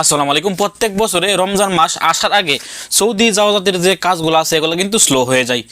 আসসালামু আলাইকুম। প্রত্যেক বছরে রমজান মাস আসার আগে সৌদি জাওয়াজাতের যে কাজগুলো আছে, এগুলো কিন্তু স্লো হয়ে যায়।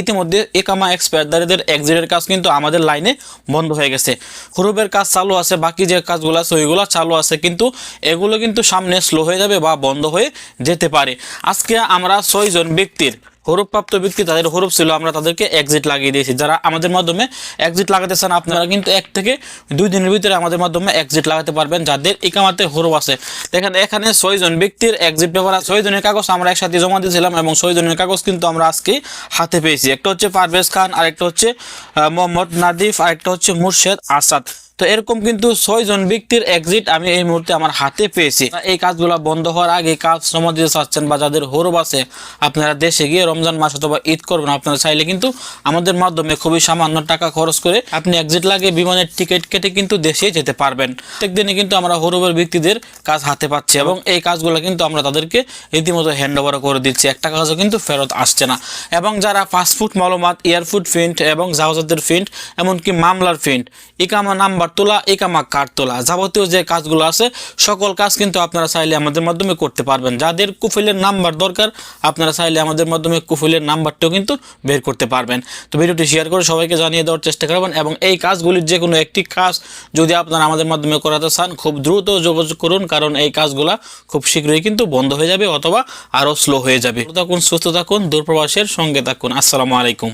ইতিমধ্যে একামা এক্সপায়ারদারিদের এক্সিটের কাজ কিন্তু আমাদের লাইনে বন্ধ হয়ে গেছে। হুরুবের কাজ চালু আছে, বাকি যে কাজগুলো আছে, ওইগুলো চালু আছে, কিন্তু এগুলো কিন্তু সামনে স্লো হয়ে যাবে বা বন্ধ হয়ে যেতে পারে। আজকে আমরা ছয়জন ব্যক্তির হরুপ্রাপ্ত ব্যক্তি তাদের হরুপ ছিল, আমরা তাদেরকে এক্সিট লাগিয়ে দিয়েছি। যারা আমাদের মাধ্যমে এক্সিট লাগাতে চান, আপনারা কিন্তু এক থেকে দুই দিনের ভিতরে আমাদের মাধ্যমে এক্সিট লাগাতে পারবেন, যাদের ইকামাতে হরুপ আছে। দেখেন, এখানে ছয়জন ব্যক্তির এক্সিট পেপার ছয়জনের কাগজ আমরা একসাথে জমা দিয়েছিলাম এবং ছয়জনের কাগজ কিন্তু আমরা আজকে হাতে পেয়েছি। একটা হচ্ছে পারভেজ খান, আরেকটা হচ্ছে মোহাম্মদ নাদিফ, আরেকটা হচ্ছে মুর্শেদ আসাদ তো এরকম কিন্তু ছয়জন ব্যক্তির এক্সিট আমি এই মুহূর্তে আমার হাতে পেয়েছি। এই কাজগুলো বন্ধ হওয়ার আগে কাজ জমা দিতে চাচ্ছেন বা যাদের হরব আছে, আপনারা দেশে গিয়ে রমজান মাস অথবা ঈদ করবেন। আপনারা চাইলে কিন্তু আমাদের মাধ্যমে খুবই সামান্য টাকা খরচ করে আপনি এক্সিট লাগে বিমানের টিকিট কেটে কিন্তু দেশে যেতে পারবেন। প্রত্যেক দিনে কিন্তু আমরা হরবের ব্যক্তিদের কাজ হাতে পাচ্ছি এবং এই কাজগুলো কিন্তু আমরা তাদেরকে রীতিমতো হ্যান্ড ওভার করে দিচ্ছি। একটা কাজও কিন্তু ফেরত আসছে না। এবং যারা পাসপোর্ট মালুমাত এয়ারফুড ফিন্ট এবং জাহাজের ফিন্ট এমনকি মামলার ফিন্ট ইকামা নাম্বার তোলা ইকামা কার্ড তোলা যাবতীয় যে কাজগুলো আছে, সকল কাজ কিন্তু আপনারা চাইলে আমাদের মাধ্যমে করতে পারবেন। যাদের কুফিলের নাম্বার দরকার, আপনারা চাইলে আমাদের মাধ্যমে কুফিলের নাম্বারটাও কিন্তু বের করতে পারবেন। তো ভিডিওটি শেয়ার করে সবাইকে জানিয়ে দেওয়ার চেষ্টা করবেন এবং এই কাজগুলির যে কোনো একটি কাজ যদি আপনারা আমাদের মাধ্যমে করাতে চান, খুব দ্রুত যোগাযোগ করুন, কারণ এই কাজগুলা খুব শীঘ্রই কিন্তু বন্ধ হয়ে যাবে অথবা আরও স্লো হয়ে যাবে। থাকুন, সুস্থ থাকুন, দূরপ্রবাসের সঙ্গে থাকুন। আসসালামু আলাইকুম।